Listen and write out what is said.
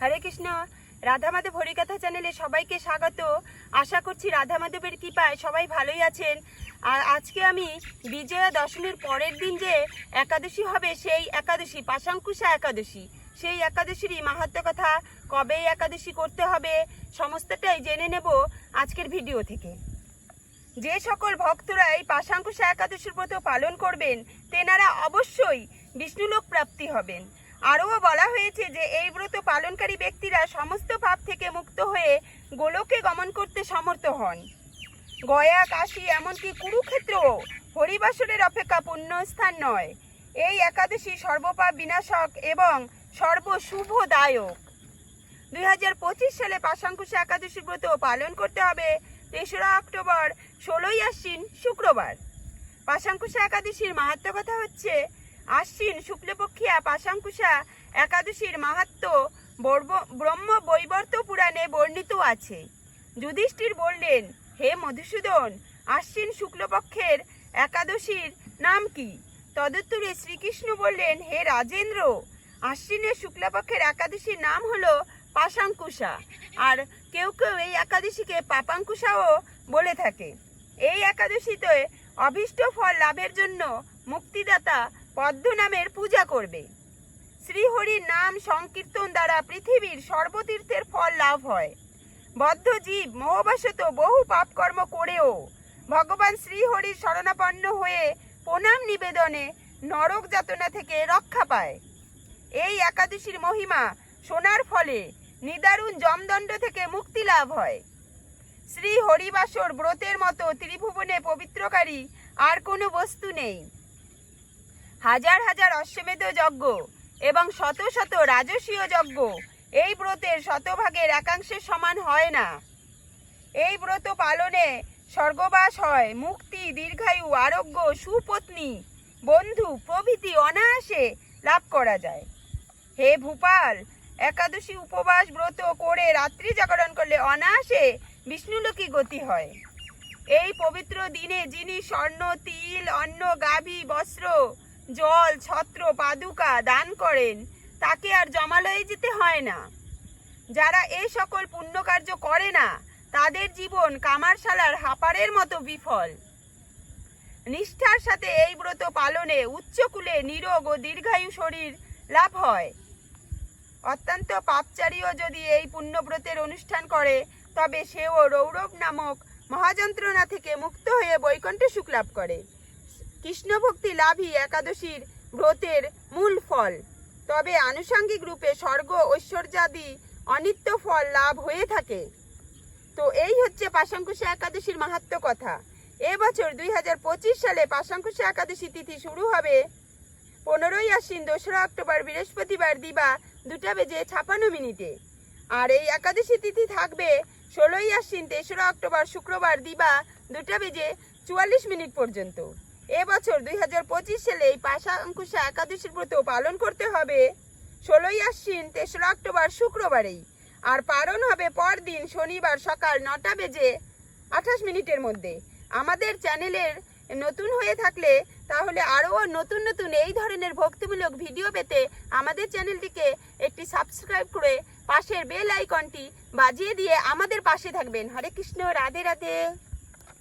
হরে কৃষ্ণ। রাধা মাধব হরিকথা চ্যানেলে সবাইকে স্বাগত। আশা করছি রাধা মাধবের কৃপায় সবাই ভালোই আছেন। আর আজকে আমি বিজয়া দশমীর পরের দিন যে একাদশী হবে, সেই একাদশী, পাশাঙ্কুশা একাদশী, সেই একাদশীরই মাহাত্ম কথা, কবে একাদশী করতে হবে, সমস্তটাই জেনে নেব আজকের ভিডিও থেকে। যে সকল ভক্তরা এই পাশাঙ্কুশা একাদশীর ব্রত পালন করবেন, তেনারা অবশ্যই বিষ্ণুলোক প্রাপ্তি হবেন। আরও বলা হয়েছে যে এই ব্রত পালনকারী ব্যক্তিরা সমস্ত পাপ থেকে মুক্ত হয়ে গোলকে গমন করতে সমর্থ হন। গয়া, কাশী এমনকি কুরুক্ষেত্র হরিবাসরের অপেক্ষা পুণ্যস্থান নয়। এই একাদশী সর্বপাপ বিনাশক এবং সর্বশুভদায়ক। দুই হাজার পঁচিশ সালে পাশাঙ্কুশা একাদশী ব্রত পালন করতে হবে তেসরা অক্টোবর, ষোলোই আশ্বিন, শুক্রবার। পাশাঙ্কুশা একাদশীর মাহাত্ম কথা হচ্ছে আশ্বিন শুক্লপক্ষিয়া পাশাঙ্কুশা একাদশীর মাহাত্ম ব্রহ্ম বৈবর্ত পুরাণে বর্ণিত আছে। যুধিষ্ঠির বললেন, হে মধুসূদন, আশ্বিন শুক্লপক্ষের একাদশীর নাম কি? তদুত্তরে শ্রীকৃষ্ণ বললেন, হে রাজেন্দ্র, আশ্বিনের শুক্লপক্ষের একাদশীর নাম হলো পাশাঙ্কুশা। আর কেউ কেউ এই একাদশীকে পাপাঙ্কুশাও বলে থাকে। এই একাদশীতে অভীষ্ট ফল লাভের জন্য মুক্তিদাতা পদ্ম নামের পূজা করবে। শ্রীহরির নাম সংকীর্তন দ্বারা পৃথিবীর সর্বতীর্থের ফল লাভ হয়। বদ্ধ জীব মোহবশত বহু পাপকর্ম করেও ভগবান শ্রীহরির শরণাপন্ন হয়ে প্রণাম নিবেদনে নরক যাতনা থেকে রক্ষা পায়। এই একাদশীর মহিমা শোনার ফলে নিদারুণ জমদণ্ড থেকে মুক্তি লাভ হয়। শ্রী হরিবাসর ব্রতের মতো ত্রিভুবনে পবিত্রকারী আর কোনো বস্তু নেই। হাজার হাজার অশ্বমেধ যজ্ঞ এবং শত শত রাজসীয় যজ্ঞ। এই ব্রতের শতভাগের একাংশের সমান হয় না। এই ব্রত পালনে স্বর্গবাস হয়, মুক্তি, দীর্ঘায়ু, আরোগ্য, সুপত্নী, বন্ধু, প্রভৃতি অনায়াসে লাভ করা যায়। হে ভূপাল, একাদশী উপবাস ব্রত করে রাত্রি জাগরণ করলে অনায়াসে বিষ্ণুলোকী গতি হয়। এই পবিত্র দিনে যিনি স্বর্ণ, তিল, অন্ন, গাভী, বস্ত্র জল, ছত্র, পাদুকা দান করেন, তাকে আর জমালয়ে যেতে হয় না। যারা এই সকল পুণ্যকার্য করে না, তাদের জীবন কামারশালার হাপারের মতো বিফল। নিষ্ঠার সাথে এই ব্রত পালনে উচ্চকূলে নিরোগ ও দীর্ঘায়ু শরীর লাভ হয়। অত্যন্ত পাপচারীও যদি এই পুণ্যব্রতের অনুষ্ঠান করে, তবে সেও রৌরব নামক মহাযন্ত্রণা থেকে মুক্ত হয়ে বৈকুণ্ঠ সুখ লাভ করে। কৃষ্ণ ভক্তি লাভই একাদশীর ব্রতের মূল ফল। তবে আনুষঙ্গিক রূপে স্বর্গ, ঐশ্বর্যাদি অনিত্য ফল লাভ হয়ে থাকে। তো এই হচ্ছে পাশাঙ্কুশা একাদশীর মাহাত্ম কথা। এবছর দুই হাজার পঁচিশ সালে পাশাঙ্কুশা একাদশী তিথি শুরু হবে পনেরোই আশ্বিন, দোসরা অক্টোবর, বৃহস্পতিবার, দিবা দুটা বেজে ছাপান্ন মিনিটে। আর এই একাদশী তিথি থাকবে ষোলোই আশ্বিন, তেসরা অক্টোবর, শুক্রবার, দিবা দুটা বেজে চুয়াল্লিশ মিনিট পর্যন্ত। এবছর দুই হাজার পঁচিশ সালে এই পাশাঙ্কুশা একাদশীর ব্রত পালন করতে হবে। ষোলোই আশ্বিন, তেসরা অক্টোবর শুক্রবারেই। আর পালন হবে পরদিন শনিবার সকাল নটা বেজে আঠাশ মিনিটের মধ্যে। আমাদের চ্যানেলের নতুন হয়ে থাকলে তাহলে আরও নতুন নতুন এই ধরনের ভক্তিমূলক ভিডিও পেতে আমাদের চ্যানেলটিকে একটি সাবস্ক্রাইব করে পাশের বেল আইকনটি বাজিয়ে দিয়ে আমাদের পাশে থাকবেন। হরে কৃষ্ণ, রাধে রাধে।